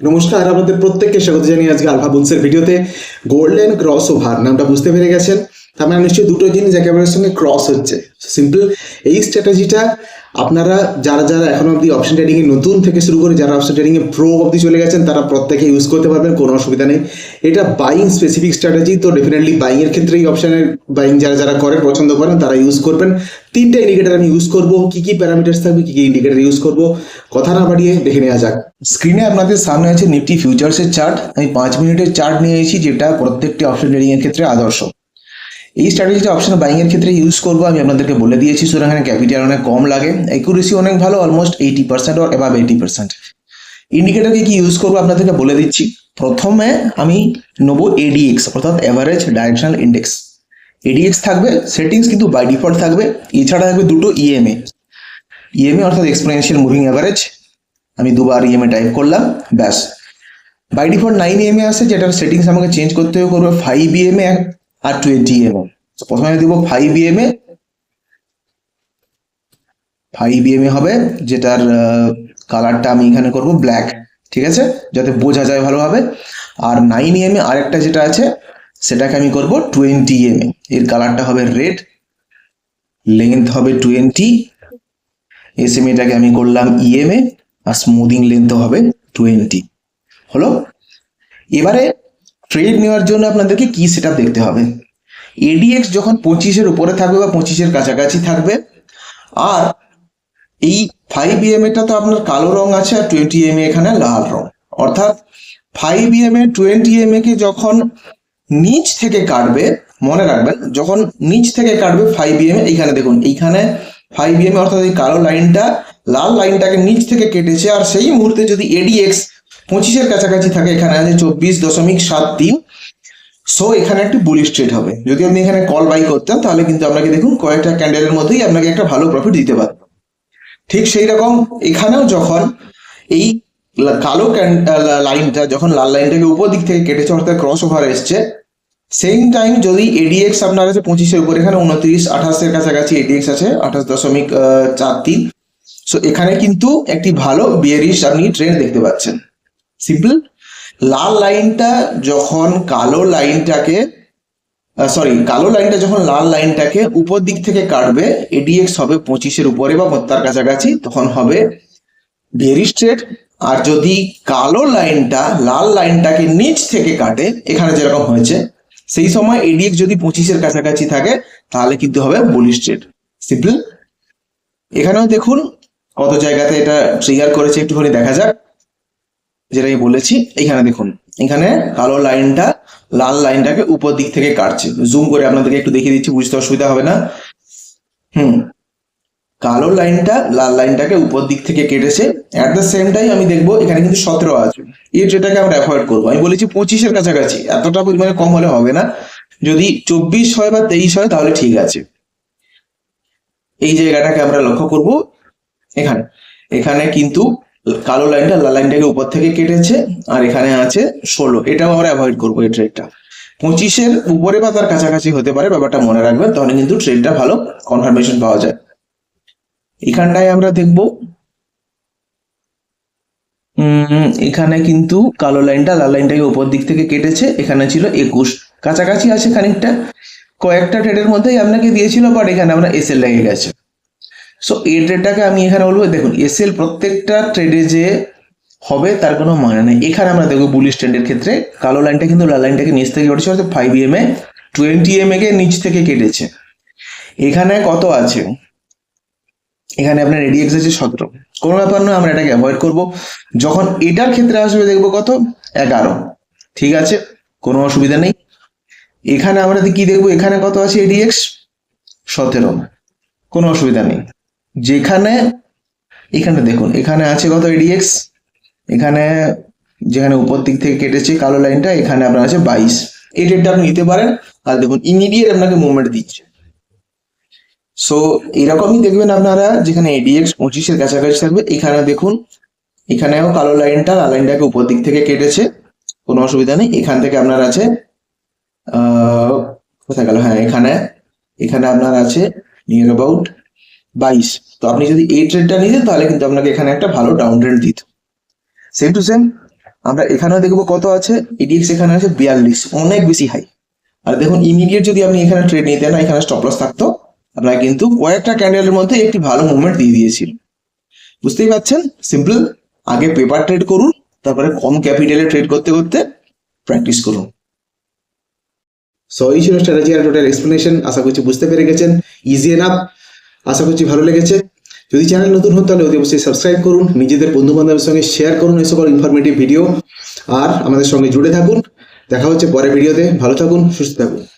নমস্কার আপনাদের প্রত্যেককে স্বাগত জানিয়ে আজকে আলফা বুলসের ভিডিওতে গোল্ডেন ক্রস ওভার নামটা বুঝতে পেরে গেছেন। তার মানে নিশ্চয়ই দুটো জিনিস একেবারে সঙ্গে ক্রস হচ্ছে। সিম্পল এই স্ট্র্যাটেজিটা আপনারা যারা যারা এখন অব্দি অপশন ট্রেডিং এ নতুন থেকে শুরু করে যারা অপশন ট্রেডিং এ প্রো অব্দি চলে গেছেন, তারা প্রত্যেকে ইউজ করতে পারবেন, কোনো অসুবিধা নেই। এটা বাইং স্পেসিফিক স্ট্র্যাটেজি তো ডেফিনেটলি বাইংয়ের ক্ষেত্রে এই অপশনের বাইং যারা যারা করে, পছন্দ করেন, তারা ইউজ করবেন। তিনটা ইন্ডিকেটার আমি ইউজ করব। কি কি প্যারামিটার্স থাকবে, কি কি ইন্ডিকেটার ইউজ করব, কথা না বাড়িয়ে দেখে নেওয়া যাক। স্ক্রিনে আপনাদের সামনে আছে নিফটি ফিউচার্সের চার্ট আমি পাঁচ মিনিটের চার্ট নিয়ে এসেছি, যেটা প্রত্যেকটি অপশন ট্রেডিং এর ক্ষেত্রে আদর্শ। এই স্ট্র্যাটেজিটা অপশন বাইং এর ক্ষেত্রে ইউজ করব, আমি আপনাদেরকে বলে দিয়েছি। সুতরাং এখানে ক্যাপিটাল অনেক কম লাগে। অ্যাকুরেসি অনেক ভালো অলমোস্ট এইটি পার্সেন্ট অর এভাব এইটি পার্সেন্ট ইন্ডিকেটারকে কি ইউজ করব আপনাদেরকে বলে দিচ্ছি। প্রথমে আমি নেব এডিএক্স অর্থাৎ অ্যাভারেজ ডাইরেকশনাল ইন্ডেক্স এডিএক্স থাকবে সেটিংস কিন্তু বাই ডিফল্ট থাকবে। এছাড়া থাকবে দুটো E ইএমএ ইএমএ অর্থাৎ এক্সপোনেনশিয়াল মুভিং অ্যাভারেজ আমি দুবার ইএমএ টাইপ করলাম, ব্যাস। বাই ডিফল্ট নাইন ইএমএ আছে, যেটার সেটিংস আমাকে চেঞ্জ করতে হবে করবে ফাইভ ইএমএ আর টোয়েন্টি ইএমএ প্রথমে দিব ফাইভ ইএমএ ফাইভ ইএমএ হবে, যেটার কালারটা আমি এখানে করব ব্ল্যাক ঠিক আছে? যাতে বোঝা যায় ভালোভাবে। আর নাইন ইএমএ আরেকটা যেটা আছে, সেটাকে আমি করব টোয়েন্টি ইএমএ এর কালারটা হবে রেড লেন্থ হবে টোয়েন্টি এস এসএমএটাকে আমি করলাম ইএমএ আর স্মুদিং লেন্থ হবে টোয়েন্টি হলো? এবারে ট্রেড নেওয়ার জন্য আপনাদেরকে কি সেটা দেখতে হবে? এডিএক্স যখন পঁচিশের উপরে থাকবে বা পঁচিশের কাছাকাছি থাকবে, আর এই ফাইভ ইএম এটা তো আপনার কালো রং আছে আর টোয়েন্টি এম এখানে লাল রং। অর্থাৎ five E M A twenty M কে যখন নিচ থেকে কাটবে, মনে রাখবেন, যখন নিচ থেকে কাটবে ফাইভ ইএম এইখানে দেখুন, এইখানে ফাইভ ইএম অর্থাৎ এই কালো লাইনটা, লাল লাইনটাকে নিচ থেকে কেটেছে, আর সেই মুহূর্তে যদি এডিএক্স পঁচিশের কাছাকাছি থাকে, এখানে আছে চব্বিশ দশমিক সাত তিন সো এখানে একটি বুলিশ ট্রেড হবে। যদি আপনি এখানে কল বাই করতেন, তাহলে কিন্তু আপনাকে দেখুন কয়েকটা ক্যান্ডেলের মধ্যেই আপনাকে একটা ভালো প্রফিট দিতে পারত। ঠিক সেই রকম এখানেও যখন এই কালো লাইনটা যখন লাল লাইনটাকে উপর দিক থেকে কেটেছে, অর্থাৎ ক্রস ওভার এসছে সেম টাইম যদি এডিএক্স আপনার আছে পঁচিশের উপর, এখানে উনত্রিশ, আঠাশের কাছাকাছি এডিএক্স আছে, আঠাশ দশমিক চার তিন। সো এখানে কিন্তু একটি ভালো বিয়ারিশ আপনি ট্রেন্ড দেখতে পাচ্ছেন। সিম্পল লাল লাইনটা যখন কালো লাইনটাকে সরি কালো লাইনটা যখন লাল লাইনটাকে উপর দিক থেকে কাটবে এডিএক্স হবে পঁচিশের উপরে বা তার কাছাকাছি, তখন হবে বেরিশ ট্রেড আর যদি কালো লাইনটা লাল লাইনটাকে নিচ থেকে কাটে, এখানে যেরকম হয়েছে, সেই সময় এডিএক্স যদি পঁচিশের কাছাকাছি থাকে, তাহলে কিন্তু হবে বুলিশ ট্রেড সিম্পল এখানেও দেখুন কত জায়গাতে এটা ট্রিগার করেছে, একটুখানি দেখা যাক। যেটা আমি বলেছি, এখানে দেখুন, এখানে কালো লাইনটা লাল লাইনটাকে উপর দিক থেকে কাটছে। জুম করে আপনাদেরকে একটু দেখিয়ে দিচ্ছি, বুঝতে অসুবিধা হবে না। হুম, কালো লাইনটা লাল লাইনটাকে উপর দিক থেকে কেটেছে। অ্যাট দ্য সেম টাইম আমি দেখব, এখানে কিন্তু সতেরো আছে। এই যেটাকে আমরা অ্যাভয়েড করব। আমি বলেছি পঁচিশের কাছাকাছি, এতটা পরিমাণে কম হলে হবে না। যদি চব্বিশ হয় বা তেইশ হয়, তাহলে ঠিক আছে। এই জায়গাটাকে আমরা লক্ষ্য করব। এখানে এখানে কিন্তু কালো লাইনটা লাল লাইনটাকে উপর থেকে কেটেছে, আর এখানে আছে ষোলো। এটাও আমরা অ্যাভয়েড করব এই ট্রেডটা পঁচিশের উপরে বা তার কাছাকাছি হতে পারে, ব্যাপারটা মনে রাখবেন তাহলে কিন্তু ট্রেডটা ভালো কনফার্মেশন পাওয়া যায়। এখানটায় আমরা দেখব এখানে কিন্তু কালো লাইনটা লাল লাইনটাকে উপর দিক থেকে কেটেছে, এখানে ছিল একুশ। কাছাকাছি আছে খানিকটা, কয়েকটা ট্রেডের মধ্যেই আপনাকে দিয়েছিল বাট এখানে আমরা এসএল লেগে গেছে। সো এই ট্রেডটাকে আমি এখানে বলব, দেখুন এসএল প্রত্যেকটা ট্রেডে যে হবে, তার কোনো মানে নেই। এখানে আমরা দেখব বুলিশ ট্রেন্ডের ক্ষেত্রে, কালো লাইনটা কিন্তু লাল লাইনটাকে নিচ থেকে কেটেছে অর্থাৎ five M A twenty M A কে নিচ থেকে কেটেছে। এখানে কত আছে? এখানে আপনার এডিএক্স আছে সতেরো। কোনো ব্যাপার নয়, আমরা এটাকে অ্যাভয়েড করব। যখন এটার ক্ষেত্রে আসবে, দেখব কত? এগারো। ঠিক আছে? কোনো অসুবিধা নেই। এখানে আমরা কি দেখব? এখানে কত আছে এডিএক্স সতেরো। কোনো অসুবিধা নেই। যেখানে, এখানে দেখুন, এখানে আছে কত এডিএক্স এখানে যেখানে উপর দিক থেকে কেটেছে কালো লাইনটা এখানে আপনার আছে বাইশ। এই ডেটটা আপনি নিতে পারেন। আর দেখুন ইমিডিয়েট আপনাকে মুভমেন্ট দিচ্ছে। সো এরকমই দেখবেন আপনারা, যেখানে এডিএক্স পঁচিশের কাছাকাছি থাকবে, এখানে দেখুন, এখানেও কালো লাইনটা লাল লাইনটাকে উপর দিক থেকে কেটেছে। কোনো অসুবিধা নেই। এখান থেকে আপনার আছে কোথায় গেল? হ্যাঁ এখানে। এখানে আপনার আছে নিয়ার অ্যাবাউট বাইশ। তো আপনি যদি এই ট্রেডটা নিতেন, তাহলে কিন্তু আপনাকে এখানে একটা ভালো ডাউন ট্রেন্ড দিত। সেম টু সেম আমরা এখানেও দেখব কত আছে। ইডিএক্স এখানে আছে বিয়াল্লিশ, অনেক বেশি হাই আর দেখুন ইমিডিয়েট যদি আপনি এখানে ট্রেড নিতেন না এখানে স্টপ লস থাকতো। আপনার কিন্তু কয়েকটা ক্যান্ডেলের মধ্যে একটি ভালো মুভমেন্ট দিয়ে দিয়েছিল। বুঝতেই পারছেন? সিম্পল আগে পেপার ট্রেড করুন, তারপরে কম ক্যাপিটালে ট্রেড করতে করতে প্র্যাকটিস করুন। সো এই ছিল স্ট্র্যাটেজি আর টোটাল এক্সপ্লেনেশন আশা করছি বুঝতে পেরে গেছেন। ইজি এনাফ আশা করছি ভালো লেগেছে। যদি চ্যানেল নতুন হন তাহলে অতি অবশ্যই সাবস্ক্রাইব করুন, নিজেদের বন্ধু বান্ধবের সঙ্গে শেয়ার করুন এই সকল ইনফরমেটিভ ভিডিও আর আমাদের সঙ্গে জুড়ে থাকুন। দেখা হচ্ছে পরের ভিডিওতে ভালো থাকুন, সুস্থ থাকুন।